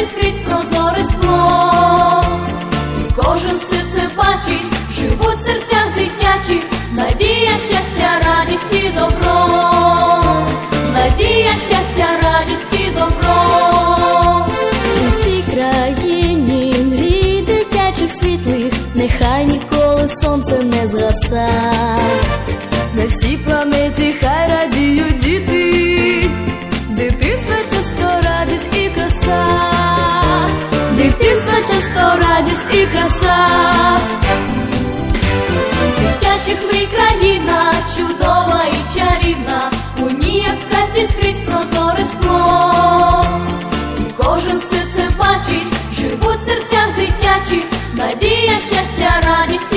дивитись крізь прозоре скло, І кожен серце це бачить, живуть в серцях дитячих, надія, щастя, радість і добро, надія, щастя, радість і добро. У цій країні мрій дитячих світлих, нехай ніколи сонце не згаса, на всій планеті. чисто радість і краса, дитячих мрій країна, чудова і чарівна, у ній як хаті скрізь прозоре скло. Кожен все це бачить, живуть в серцях дитячі, надія, щастя, радість.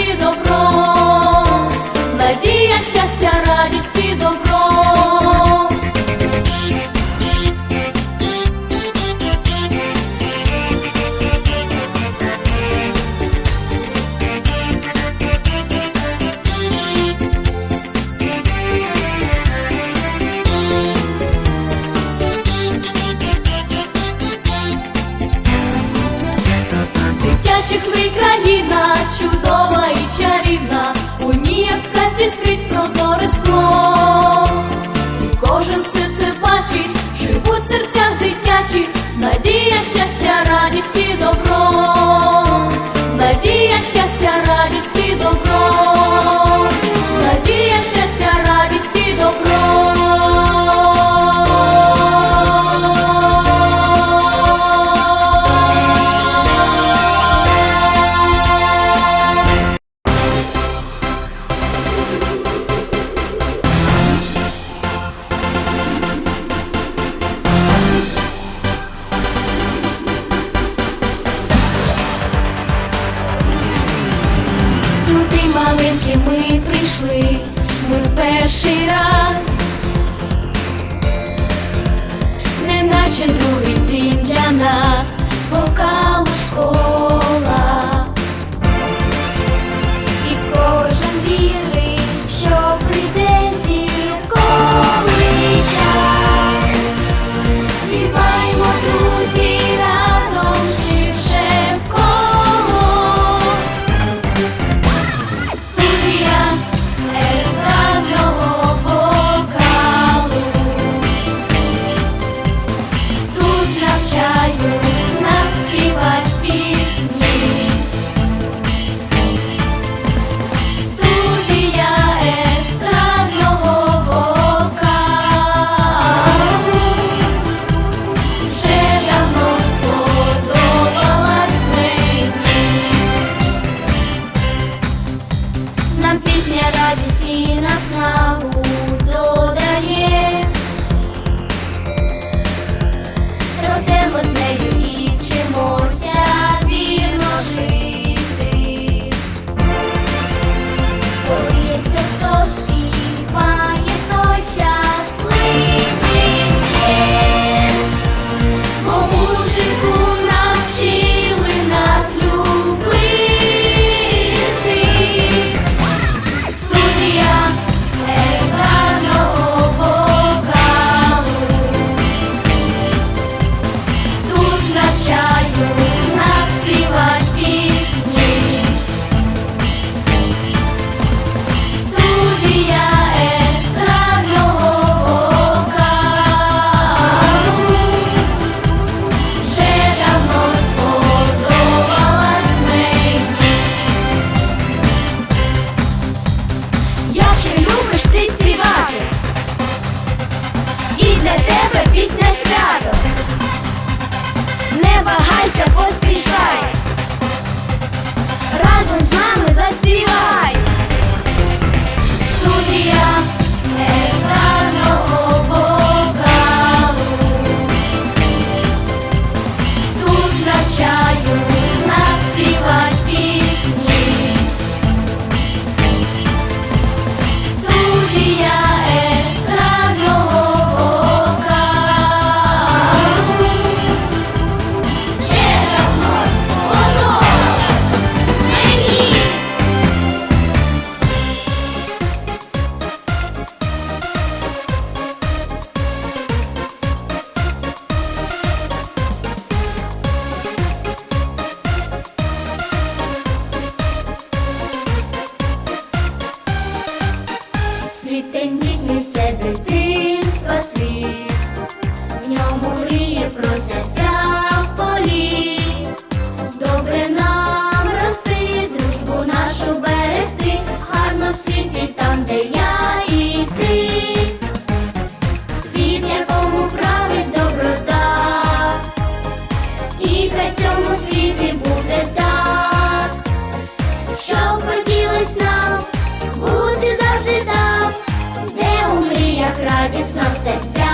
серця,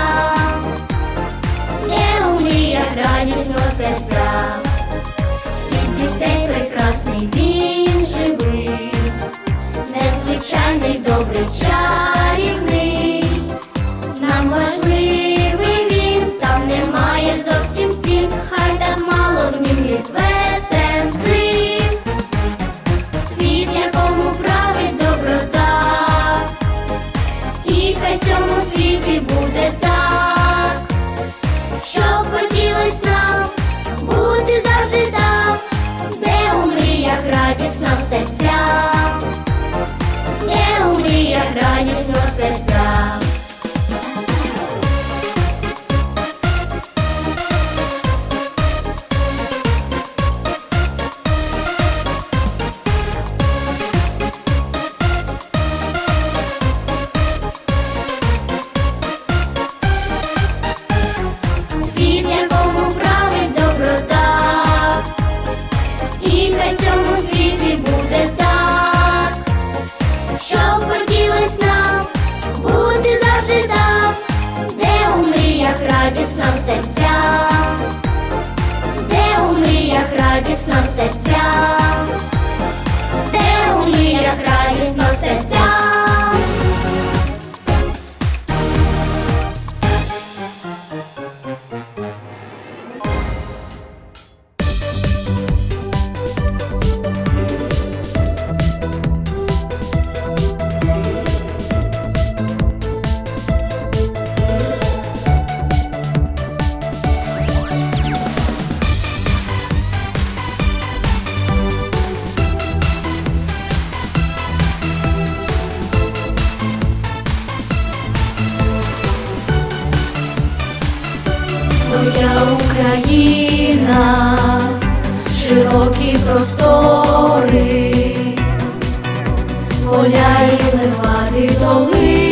не у мріях радісно серця. Україна, широкі простори, поля і левади доли.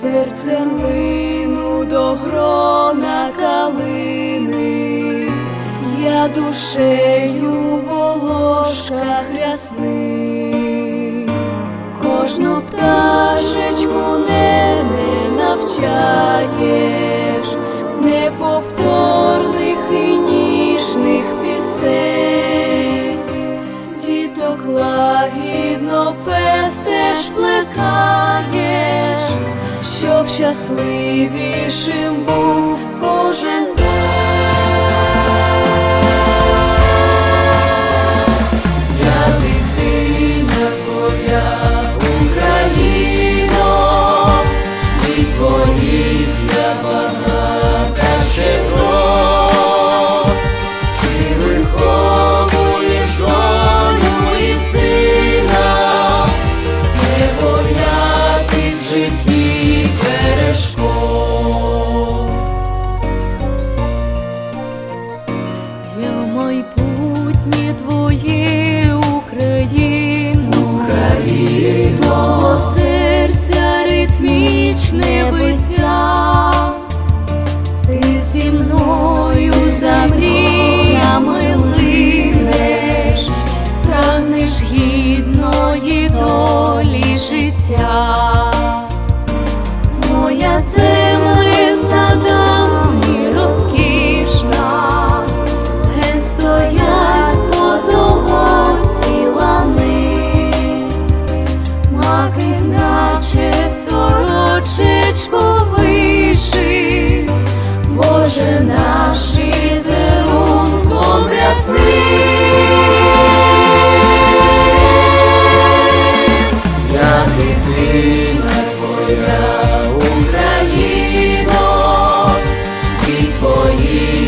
серцем лину до грона калини, я душею волошка рясни, кожну пташечку не, не навчаєш, неповторних і ніжних пісень, діток лагідно пестеш, плекає щасливішим був кожен день. Elohim.